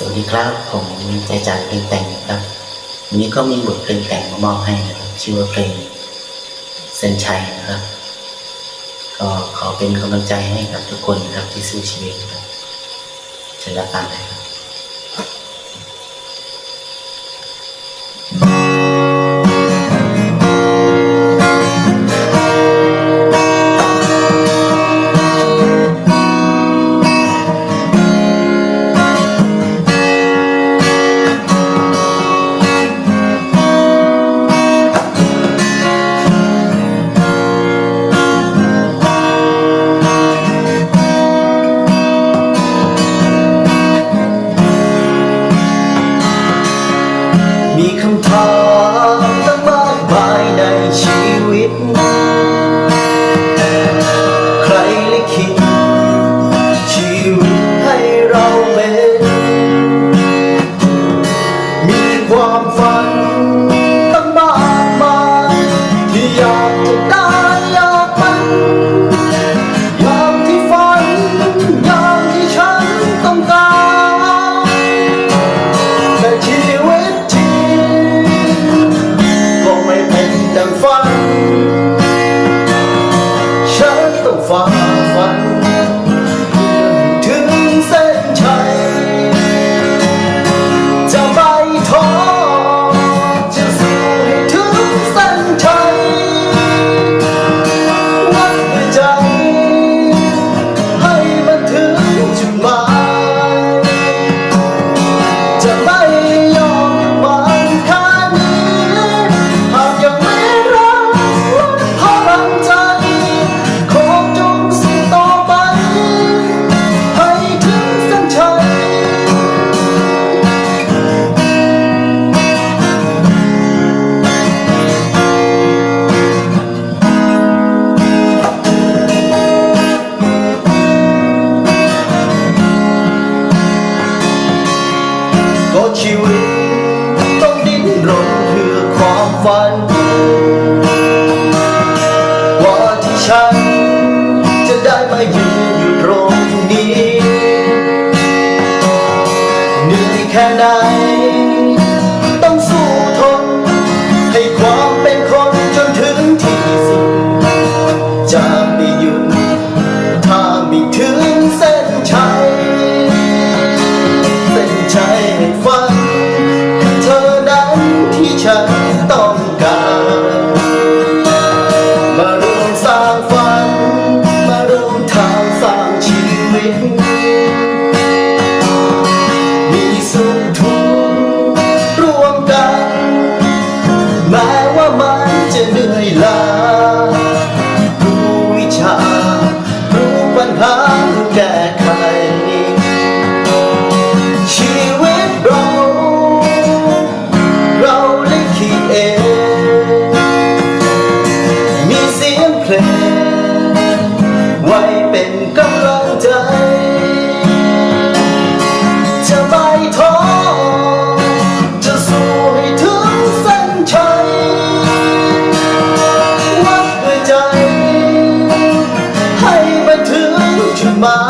สวัสดีครับผมใจจารย์เพลงแต่งครับวันนี้ก็มีบทเพลงแต่งมามอบให้นะครับชื่อว่าเพลงเซนชัยนะครับ ก็ขอเป็นกำลังใจให้กับทุกคนนะครับที่สู้ชีวิตครับเชิญรับฟังนะครับ ฝัน ว่าที่ฉัน จะได้มายืนอยู่ตรงนี้เหนื่อยแค่ไหน พลงไว้เป็นกำลังใจจะไม่ท้อจะสู้ให้ถึงเส้นชัยวัดด้วยใจ ให้มันถึจุมา